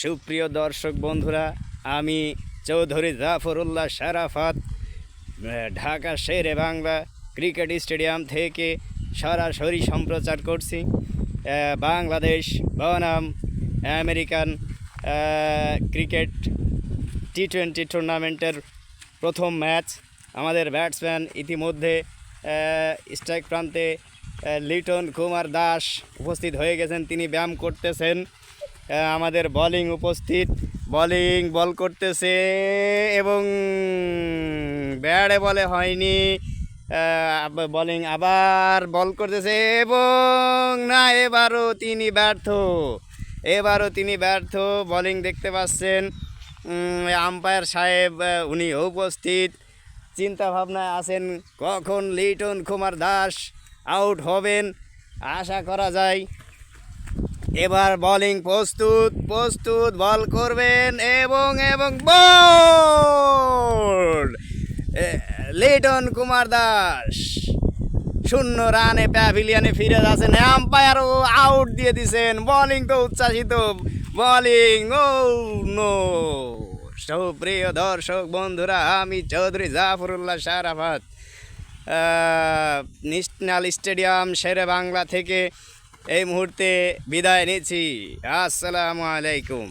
সুপ্রিয় দর্শক বন্ধুরা, আমি চৌধুরী জাফরুল্লাহ শারাফাত ঢাকা শেরে বাংলা ক্রিকেট স্টেডিয়াম থেকে সরাসরি সম্প্রচার করছি। বাংলাদেশ বনাম আমেরিকান ক্রিকেট টি টোয়েন্টি টুর্নামেন্টের প্রথম ম্যাচ। আমাদের ব্যাটসম্যান ইতিমধ্যে স্ট্রাইক প্রান্তে লিটন কুমার দাস উপস্থিত হয়ে গেছেন। তিনি ব্যায়াম করতেছেন। আমাদের বোলিং উপস্থিত। বোলিং বল করতেছে এবং ব্যাটে বলে হয়নি। বোলিং আবার বল করতেছে এবং না, এবারও তিনি ব্যর্থ। এবারও তিনি ব্যর্থ। বোলিং দেখতে পাচ্ছেন আম্পায়ার সাহেব উনি উপস্থিত। চিন্তা ভাবনায় আছেন, কখন লিটন কুমার দাস আউট হবেন? আশা করা যায়। এবার বলিং প্রস্তুত প্রস্তুত বল করবেন এবং এবং বল লিটন কুমার দাস। শূন্য রানে প্যাভিলিয়ানে ফিরে যাচ্ছেন। আম্পায়ারও আউট দিয়ে দিছেন বলিং তো উচ্ছ্বাসিত। বোলিং ও নো সুপ্রিয় দর্শক বন্ধুরা, আমি চৌধুরী জাফরুল্লাহ শারাফাত। ন্যাশনাল স্টেডিয়াম শেরে বাংলা থেকে এই মুহূর্তে বিদায় নিচ্ছি। আসসালামু আলাইকুম।